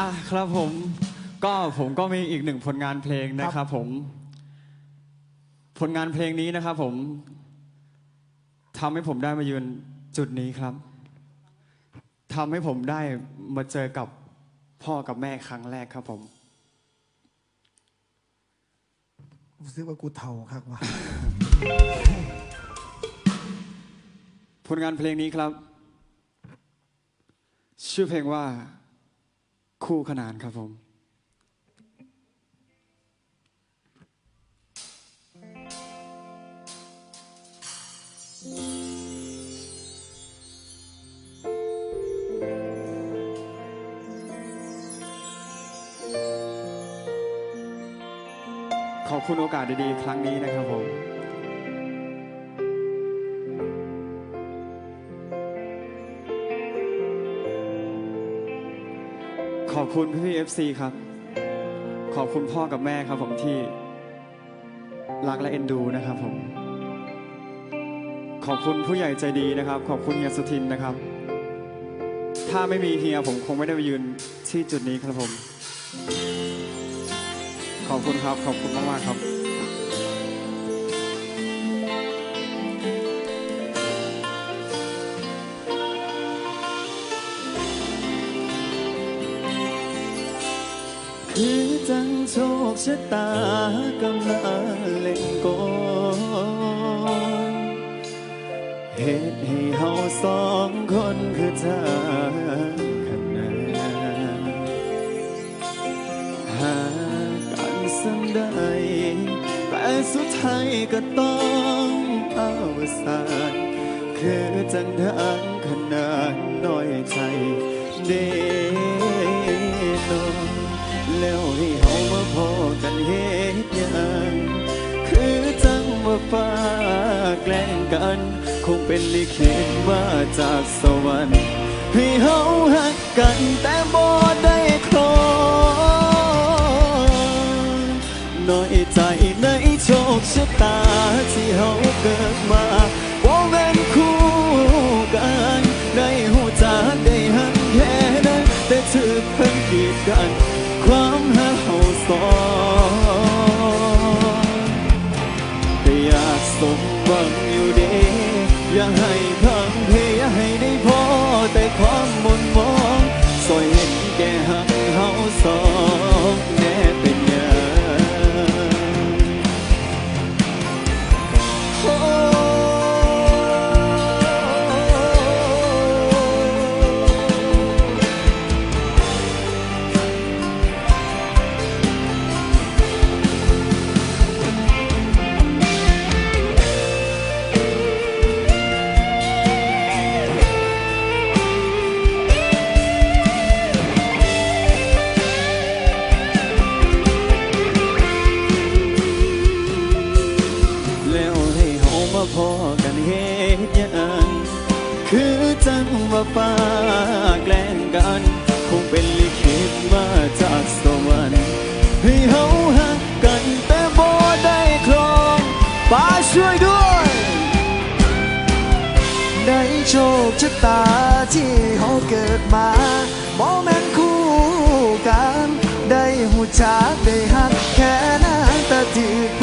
อะครับผมก็ผมก็มีอีกหนึ่งผลงานเพลงนะครับผม ผลงานเพลงนี้นะครับผมทำให้ผมได้มายืนจุดนี้ครับทำให้ผมได้มาเจอกับพ่อกับแม่ครั้งแรกครับผมรู้สึกว่ากูเท่าครับว่ะผลงานเพลงนี้ครับ ชื่อเพลงว่า คู่ขนานครับผมขอบคุณโอกาสดีๆ ครั้งนี้นะครับผม ขอบคุณพี่พี่เอฟซีครับ ขอบคุณพ่อกับแม่ครับผมที่รักและเอ็นดูนะครับผม ขอบคุณผู้ใหญ่ใจดีนะครับ ขอบคุณเฮียสุทินนะครับ ถ้าไม่มีเฮียผมคงไม่ได้มายืนที่จุดนี้ครับผม ขอบคุณครับ ขอบคุณมากๆครับ คือจังโชคชะตากำลังเล่นกลเหตุให้เฮาสองคนคือทางขนานหากันสันใดแต่สุดท้ายก็ต้องเอวสานคือจังทางขนาดน้อยใจเดโน แล้วให้เฮามาพอกันเฮ็ดหยังคือจังว่าฟ้าแกล้งกัน คงเป็นลิขิตมาจากสวรรค์ให้เฮาหักกันแต่บ่ได้ครองน้อยใจในโชคชะตาที่เฮาเกิดมาว่าแม่นคู่กันได้หูจักได้หักแค่นั้นแต่ถือเพิ่งกีดกัน ความหักเฮาสองแต่อยากสมหวังอยู่เด้อย่าให้ ฟ้าแกล้งกัน คงเป็นลิขิตมาจากสวรรค์ให้เฮาหักกันแต่บ่ได้ครองป้าช่วยด้วยในโชคชะตาที่เขาเกิดมาบ่แม่นคู่กัน ได้หูจักได้หักแค่นั้นแต่ถือ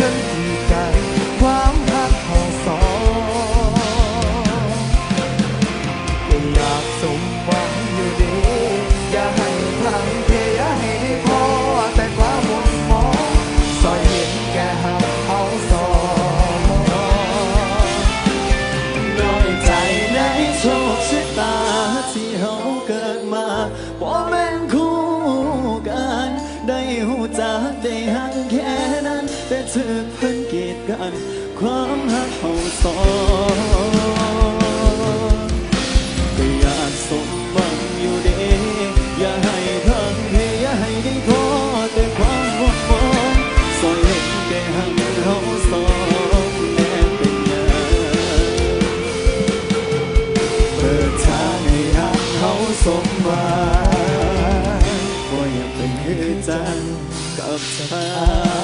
อเพิ่นกีดกันความหักเฮาสองก็อยากสมหวังอยู่เด้อย่าให้พังเพอย่าให้ได้พอแต่ความหวังมองสอยเห็นแก่หักเฮาสองแน่เป็นยังเปิดทางให้หักเขาสมหวังบ่อยากเป็นคือจังกับทางผู้พนันจากน้อ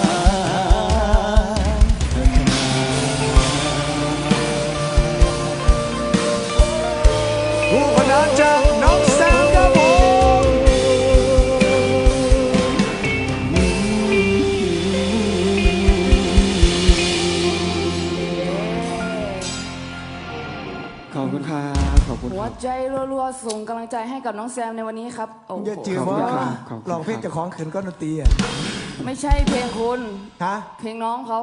ใจรัวๆส่งกำลังใจให้กับน้องแซมในวันนี้ครับโอ้โหอย่าจือขอบคุว่าณครับขอบคุณครับลองเพลงเจะของขืนก้อนดนตรีอะไม่ใช่เพลงคุณ ฮะ เพลงน้องเขา